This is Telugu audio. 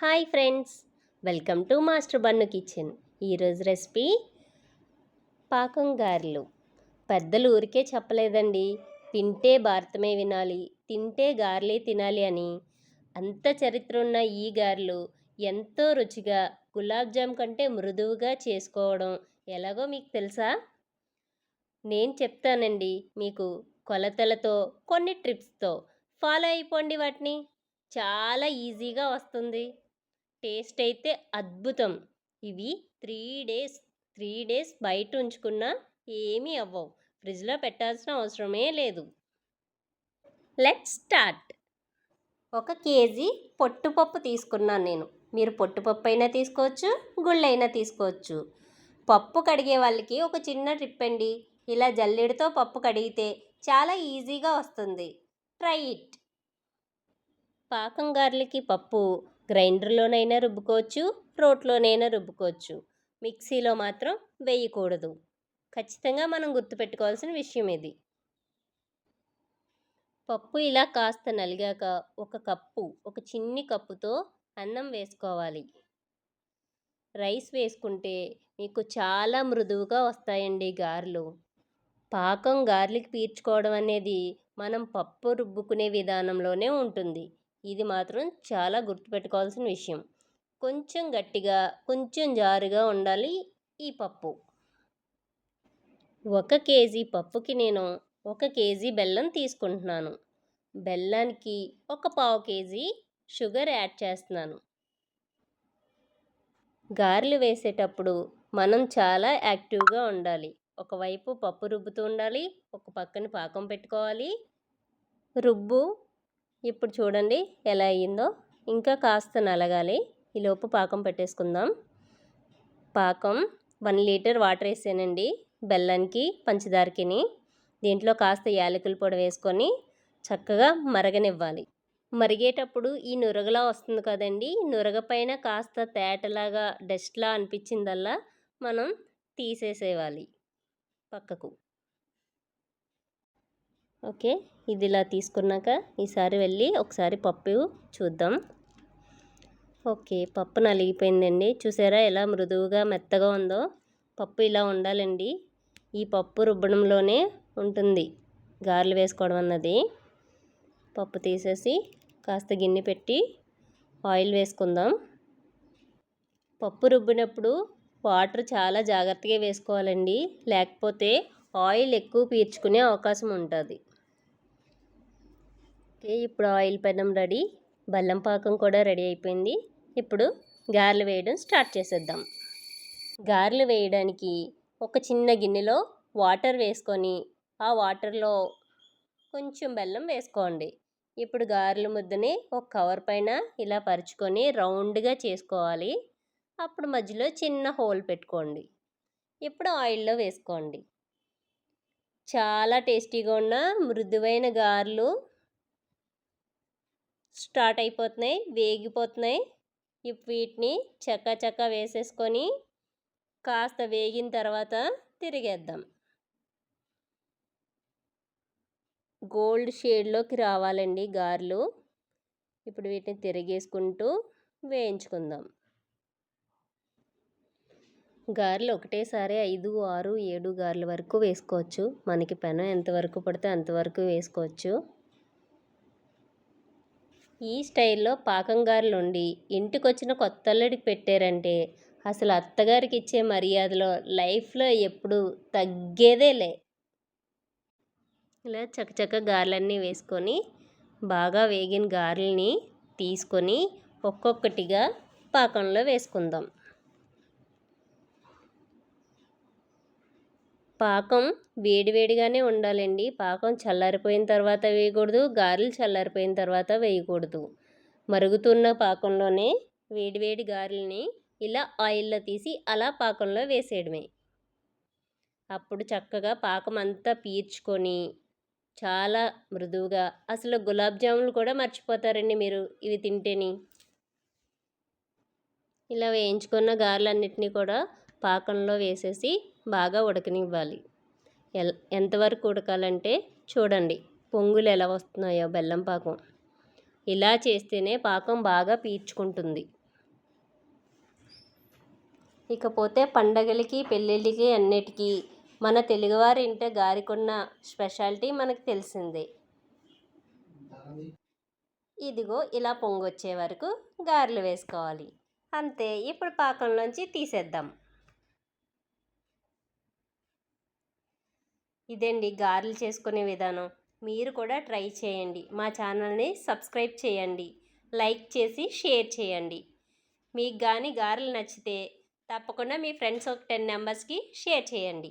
Hi friends welcome to master Bannu kitchen. ఈరోజు రెసిపీ పాకం గారెలు. పెద్దలు ఊరికే చెప్పలేదండి తింటే భారతమే వినాలి తింటే గారెలే తినాలి అని. అంత చరిత్ర ఉన్న ఈ గారెలు ఎంతో రుచిగా గులాబ్ జామ్ కంటే మృదువుగా చేసుకోవడం ఎలాగో మీకు తెలుసా? నేను చెప్తానండి మీకు కొలతలతో కొన్ని ట్రిప్స్తో ఫాలో అయిపోండి వాటిని. చాలా ఈజీగా వస్తుంది. టేస్ట్ అయితే అద్భుతం. ఇవి త్రీ డేస్ త్రీ డేస్ బయట ఉంచుకున్నా ఏమీ అవ్వవు. ఫ్రిడ్జ్లో పెట్టాల్సిన అవసరమే లేదు. Let start. ఒక కేజీ పొట్టుపప్పు తీసుకున్నాను నేను. మీరు పొట్టుపప్పు అయినా తీసుకోవచ్చు గుళ్ళైనా తీసుకోవచ్చు. పప్పు కడిగే వాళ్ళకి ఒక చిన్న ట్రిప్ అండి. ఇలా జల్లెడతో పప్పు కడిగితే చాలా ఈజీగా వస్తుంది. Try it. పాకం గారెలకి పప్పు గ్రైండర్లోనైనా రుబ్బుకోవచ్చు రోట్లోనైనా రుబ్బుకోవచ్చు. మిక్సీలో మాత్రం వేయకూడదు. ఖచ్చితంగా మనం గుర్తుపెట్టుకోవాల్సిన విషయం ఇది. పప్పు ఇలా కాస్త నలిగాక ఒక కప్పు ఒక చిన్ని కప్పుతో అన్నం వేసుకోవాలి. రైస్ వేసుకుంటే మీకు చాలా మృదువుగా వస్తాయండి గారెలు. పాకం గార్లిక్ పీల్చుకోవడం అనేది మనం పప్పు రుబ్బుకునే విధానంలోనే ఉంటుంది. ఇది మాత్రం చాలా గుర్తుపెట్టుకోవాల్సిన విషయం. కొంచెం గట్టిగా కొంచెం జారుగా ఉండాలి ఈ పప్పు. ఒక కేజీ పప్పుకి నేను ఒక కేజీ బెల్లం తీసుకుంటున్నాను. బెల్లానికి ఒక పావు కేజీ షుగర్ యాడ్ చేస్తున్నాను. గారెలు వేసేటప్పుడు మనం చాలా యాక్టివ్గా ఉండాలి. ఒకవైపు పప్పు రుబ్బుతూ ఉండాలి ఒక పక్కన పాకం పెట్టుకోవాలి. రుబ్బు ఇప్పుడు చూడండి ఎలా అయ్యిందో. ఇంకా కాస్త నలగాలి. ఈలోపు పాకం పెట్టేసుకుందాం. పాకం వన్ లీటర్ వాటర్ వేసానండి. బెల్లానికి పంచదారకిని దీంట్లో కాస్త యాలకుల పొడి వేసుకొని చక్కగా మరగనివ్వాలి. మరిగేటప్పుడు ఈ నురగలా వస్తుంది కదండి. నురగ పైన కాస్త తేటలాగా డస్ట్లా అనిపించిందల్లా మనం తీసేసేవాలి పక్కకు. ఓకే ఇది ఇలా తీసుకున్నాక ఈసారి వెళ్ళి ఒకసారి పప్పు చూద్దాం. ఓకే పప్పు నలిగిపోయిందండి. చూసారా ఎలా మృదువుగా మెత్తగా ఉందో? పప్పు ఇలా ఉండాలండి. ఈ పప్పు రుబ్బడంలోనే ఉంటుంది గారెలు వేసుకోవడం అన్నది. పప్పు తీసేసి కాస్త గిన్నె పెట్టి ఆయిల్ వేసుకుందాం. పప్పు రుబ్బినప్పుడు వాటర్ చాలా జాగ్రత్తగా వేసుకోవాలండి. లేకపోతే ఆయిల్ ఎక్కువ పీల్చుకునే అవకాశం ఉంటుంది. ఓకే ఇప్పుడు ఆయిల్ పెనం రెడీ. బెల్లం పాకం కూడా రెడీ అయిపోయింది. ఇప్పుడు గారెలు వేయడం స్టార్ట్ చేసేద్దాం. గారెలు వేయడానికి ఒక చిన్న గిన్నెలో వాటర్ వేసుకొని ఆ వాటర్లో కొంచెం బెల్లం వేసుకోండి. ఇప్పుడు గారెల ముద్దని ఒక కవర్ పైన ఇలా పరుచుకొని రౌండ్గా చేసుకోవాలి. అప్పుడు మధ్యలో చిన్న హోల్ పెట్టుకోండి. ఇప్పుడు ఆయిల్లో వేసుకోండి. చాలా టేస్టీగా ఉన్న మృదువైన గారెలు స్టార్ట్ అయిపోతున్నాయి వేగిపోతున్నాయి. ఇప్పుడు వీటిని చక్క చక్క వేసేసుకొని కాస్త వేగిన తర్వాత తిరిగేద్దాం. గోల్డ్ షేడ్లోకి రావాలండి గారెలు. ఇప్పుడు వీటిని తిరిగేసుకుంటూ వేయించుకుందాం. గారెలు ఒకటేసారి ఐదు ఆరు ఏడు గారెల వరకు వేసుకోవచ్చు. మనకి పెనం ఎంతవరకు పడితే అంతవరకు వేసుకోవచ్చు. ఈ స్టైల్లో పాకం గారెలు ఉండి ఇంటికొచ్చిన కొత్త అల్లుడికి పెట్టారంటే అసలు అత్తగారికి ఇచ్చే మర్యాదలో లైఫ్లో ఎప్పుడు తగ్గేదేలే ఇలా చకచక గారెలన్నీ వేసుకొని బాగా వేగిన గారెల్ని తీసుకొని ఒక్కొక్కటిగా పాకంలో వేసుకుందాం. పాకం వేడివేడిగానే ఉండాలండి. పాకం చల్లారిపోయిన తర్వాత వేయకూడదు గారెలు చల్లారిపోయిన తర్వాత వేయకూడదు. మరుగుతున్న పాకంలోనే వేడివేడి గారెల్ని ఇలా ఆయిల్లో తీసి అలా పాకంలో వేసేయడమే. అప్పుడు చక్కగా పాకం అంతా పీల్చుకొని చాలా మృదువుగా అసలు గులాబ్ జాములు కూడా మర్చిపోతారండి మీరు ఇవి తింటేని. ఇలా వేయించుకున్న గారెలన్నిటినీ కూడా పాకంలో వేసేసి బాగా ఉడకనివ్వాలి. ఎల్ ఎంతవరకు ఉడకాలంటే చూడండి పొంగులు ఎలా వస్తున్నాయో బెల్లం పాకం. ఇలా చేస్తేనే పాకం బాగా పీల్చుకుంటుంది. ఇకపోతే పండగలకి పెళ్ళిళ్ళకి అన్నిటికీ మన తెలుగువారి ఇంట గారికున్న స్పెషాలిటీ మనకు తెలిసిందే. ఇదిగో ఇలా పొంగొచ్చే వరకు గారెలు వేసుకోవాలి. అంతే ఇప్పుడు పాకంలోంచి తీసేద్దాం. ఇదండి గారెలు చేసుకునే విధానం. మీరు కూడా ట్రై చేయండి. మా ఛానల్ని సబ్స్క్రైబ్ చేయండి. లైక్ చేసి షేర్ చేయండి. మీకు కానీ గారెలు నచ్చితే తప్పకుండా మీ ఫ్రెండ్స్ ఒక టెన్ మెంబర్స్కి షేర్ చేయండి.